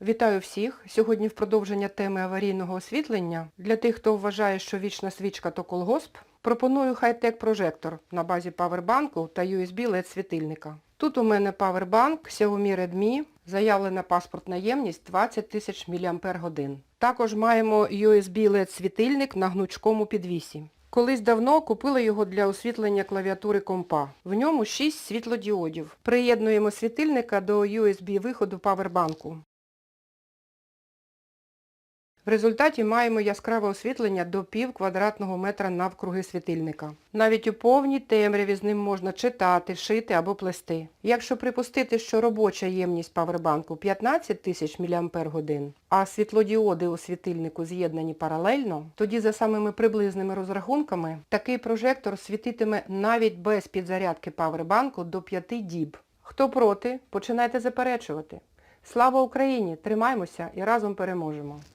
Вітаю всіх! Сьогодні в продовження теми аварійного освітлення. Для тих, хто вважає, що вічна свічка то колгосп, пропоную хай-тек прожектор на базі павербанку та USB LED світильника. Тут у мене павербанк Xiaomi Redmi, заявлена паспортна ємність 20 тисяч мАч. Також маємо USB LED світильник на гнучкому підвісі. Колись давно купила його для освітлення клавіатури компа. В ньому 6 світлодіодів. Приєднуємо світильника до USB виходу павербанку. В результаті маємо яскраве освітлення до пів квадратного метра навкруги світильника. Навіть у повній темряві з ним можна читати, шити або плести. Якщо припустити, що робоча ємність павербанку 15 тисяч мАч, а світлодіоди у світильнику з'єднані паралельно, тоді за самими приблизними розрахунками такий прожектор світитиме навіть без підзарядки павербанку до 5 діб. Хто проти, починайте заперечувати. Слава Україні! Тримаймося і разом переможемо!